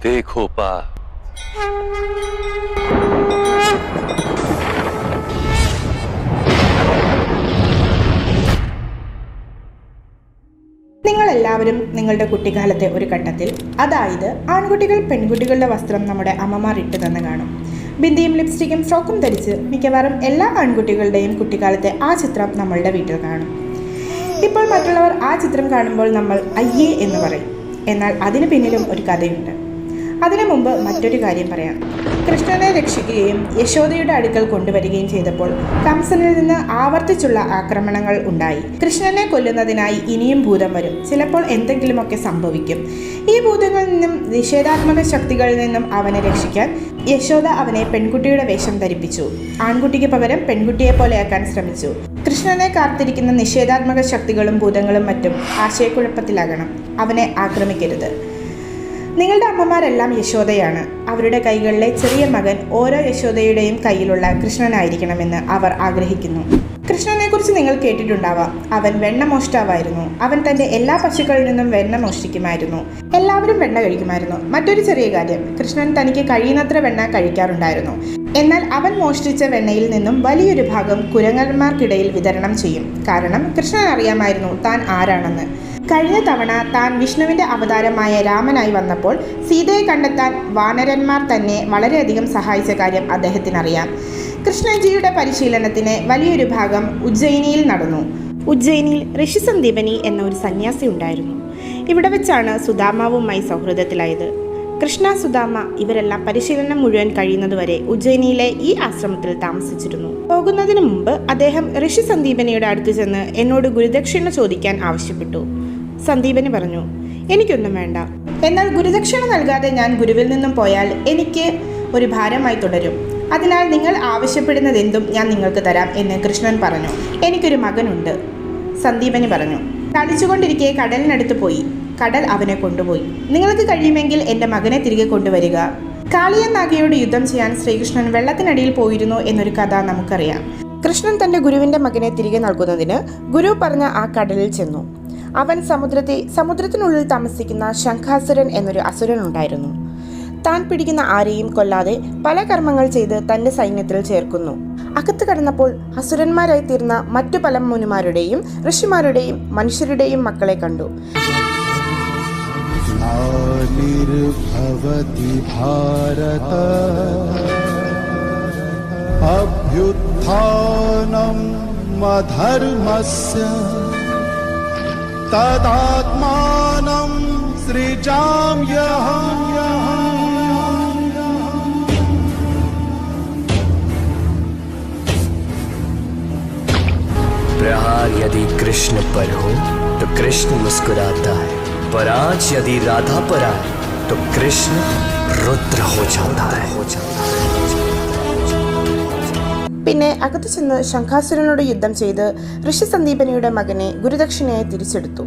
देखो पा നിങ്ങളെല്ലാവരും നിങ്ങളുടെ കുട്ടിക്കാലത്തെ ഒരു ഘട്ടത്തിൽ അതായത് ആൺകുട്ടികൾ പെൺകുട്ടികളുടെ വസ്ത്രം നമ്മുടെ അമ്മമാർ ഇട്ട് തന്നെ കാണും ബിന്ദിയും ലിപ്സ്റ്റിക്കും ഫ്രോക്കും ധരിച്ച് മിക്കവാറും എല്ലാ ആൺകുട്ടികളുടെയും കുട്ടിക്കാലത്തെ ആ ചിത്രം നമ്മളുടെ വീട്ടിൽ കാണും ഇപ്പോൾ മറ്റുള്ളവർ ആ ചിത്രം കാണുമ്പോൾ നമ്മൾ അയ്യേ എന്ന് പറയും എന്നാൽ അതിന് പിന്നിലും ഒരു കഥയുണ്ട് അതിനു മുമ്പ് മറ്റൊരു കാര്യം പറയാം. കൃഷ്ണനെ രക്ഷിക്കുകയും യശോദയുടെ അടുക്കൽ കൊണ്ടുവരികയും ചെയ്തപ്പോൾ കംസനിൽ നിന്ന് ആവർത്തിച്ചുള്ള ആക്രമണങ്ങൾ ഉണ്ടായി. കൃഷ്ണനെ കൊല്ലുന്നതിനായി ഇനിയും ഭൂതം വരും. ചിലപ്പോൾ എന്തെങ്കിലുമൊക്കെ സംഭവിക്കും. ഈ ഭൂതങ്ങളിൽ നിന്നും നിഷേധാത്മക ശക്തികളിൽ നിന്നും അവനെ രക്ഷിക്കാൻ യശോദ അവനെ പെൺകുട്ടിയുടെ വേഷം ധരിപ്പിച്ചു. ആൺകുട്ടിക്ക് പകരം പെൺകുട്ടിയെ പോലെയാക്കാൻ ശ്രമിച്ചു. കൃഷ്ണനെ കാത്തിരിക്കുന്ന നിഷേധാത്മക ശക്തികളും ഭൂതങ്ങളും മറ്റും ആശയക്കുഴപ്പത്തിലാകണം. അവനെ ആക്രമിക്കരുത്. നിങ്ങളുടെ അമ്മമാരെല്ലാം യശോദയാണ്. അവരുടെ കൈകളിലെ ചെറിയ മകൻ ഓരോ യശോദയുടെയും കയ്യിലുള്ള കൃഷ്ണനായിരിക്കണമെന്ന് അവർ ആഗ്രഹിക്കുന്നു. കൃഷ്ണനെക്കുറിച്ച് നിങ്ങൾ കേട്ടിട്ടുണ്ടാവാം. അവൻ വെണ്ണ മോഷ്ടാവായിരുന്നു അവൻ തന്റെ എല്ലാ പശുക്കളിൽ നിന്നും വെണ്ണ മോഷ്ടിക്കുമായിരുന്നു. എല്ലാവരും വെണ്ണ കഴിക്കുമായിരുന്നു. മറ്റൊരു ചെറിയ കാര്യം കൃഷ്ണൻ തനിക്ക് കഴിയുന്നത്ര വെണ്ണ കഴിക്കാറുണ്ടായിരുന്നു. എന്നാൽ അവൻ മോഷ്ടിച്ച വെണ്ണയിൽ നിന്നും വലിയൊരു ഭാഗം കുരങ്ങന്മാർക്കിടയിൽ വിതരണം ചെയ്യും. കാരണം കൃഷ്ണൻ അറിയാമായിരുന്നു താൻ ആരാണെന്ന്. കഴിഞ്ഞ തവണ താൻ വിഷ്ണുവിന്റെ അവതാരമായ രാമനായി വന്നപ്പോൾ സീതയെ കണ്ടെത്താൻ വാനരന്മാർ തന്നെ വളരെയധികം സഹായിച്ച കാര്യം അദ്ദേഹത്തിനറിയാം. കൃഷ്ണജിയുടെ പരിശീലനത്തിന് വലിയൊരു ഭാഗം ഉജ്ജയിനിയിൽ നടന്നു. ഉജ്ജയിനിയിൽ ഋഷി സന്ദീപനി എന്ന ഒരു സന്യാസി ഉണ്ടായിരുന്നു. ഇവിടെ വെച്ചാണ് സുദാമാവുമായി സൗഹൃദത്തിലായത്. കൃഷ്ണ സുദാമ ഇവരെല്ലാം പരിശീലനം മുഴുവൻ കഴിയുന്നതുവരെ ഉജ്ജയിനിയിലെ ഈ ആശ്രമത്തിൽ താമസിച്ചിരുന്നു. പോകുന്നതിന് മുമ്പ് അദ്ദേഹം ഋഷി സന്ദീപനിയുടെ അടുത്ത് ചെന്ന് എന്നോട് ഗുരുദക്ഷിണ ചോദിക്കാൻ ആവശ്യപ്പെട്ടു. സന്ദീപനി പറഞ്ഞു എനിക്കൊന്നും വേണ്ട. എന്നാൽ ഗുരുദക്ഷിണ നൽകാതെ ഞാൻ ഗുരുവിൽ നിന്നും പോയാൽ എനിക്ക് ഒരു ഭാരമായി തുടരും. അതിനാൽ നിങ്ങൾ ആവശ്യപ്പെടുന്നത് എന്തും ഞാൻ നിങ്ങൾക്ക് തരാം എന്ന് കൃഷ്ണൻ പറഞ്ഞു. എനിക്കൊരു മകനുണ്ട് സന്ദീപന് പറഞ്ഞു. കളിച്ചുകൊണ്ടിരിക്കെ കടലിനടുത്ത് പോയി. കടൽ അവനെ കൊണ്ടുപോയി. നിങ്ങൾക്ക് കഴിയുമെങ്കിൽ എന്റെ മകനെ തിരികെ കൊണ്ടുവരിക. കാളിയൻ നാഗയോട് യുദ്ധം ചെയ്യാൻ ശ്രീകൃഷ്ണൻ വെള്ളത്തിനടിയിൽ പോയിരുന്നു എന്നൊരു കഥ നമുക്കറിയാം. കൃഷ്ണൻ തന്റെ ഗുരുവിന്റെ മകനെ തിരികെ നൽകുന്നതിന് ഗുരു പറഞ്ഞ ആ കടലിൽ ചെന്നു. അവൻ സമുദ്രത്തെ സമുദ്രത്തിനുള്ളിൽ താമസിക്കുന്ന ശംഖാസുരൻ എന്നൊരു അസുരൻ ഉണ്ടായിരുന്നു താൻ പിടിക്കുന്ന ആരെയും കൊല്ലാതെ പല കർമ്മങ്ങൾ ചെയ്ത് തന്റെ സൈന്യത്തിൽ ചേർക്കുന്നു. അകത്ത് കടന്നപ്പോൾ അസുരന്മാരായി തീർന്ന മറ്റു പല മുനിമാരുടെയും ഋഷിമാരുടെയും മനുഷ്യരുടെയും മക്കളെ കണ്ടു. അഭ്യുത്ഥാനം മധർമ്മസ്യ. तदात्मानं सृजाम्यहम् प्रहार यदि कृष्ण पर हो तो कृष्ण मुस्कुराता है। पर आज यदि राधा पर आए तो कृष्ण रुद्र हो जाता है। हो जाता പിന്നെ അകത്ത് ചെന്ന് ശംഖാസുരനോട് യുദ്ധം ചെയ്ത് ഋഷി സന്ദീപനിയുടെ മകനെ ഗുരുദക്ഷിണയായി തിരിച്ചെടുത്തു.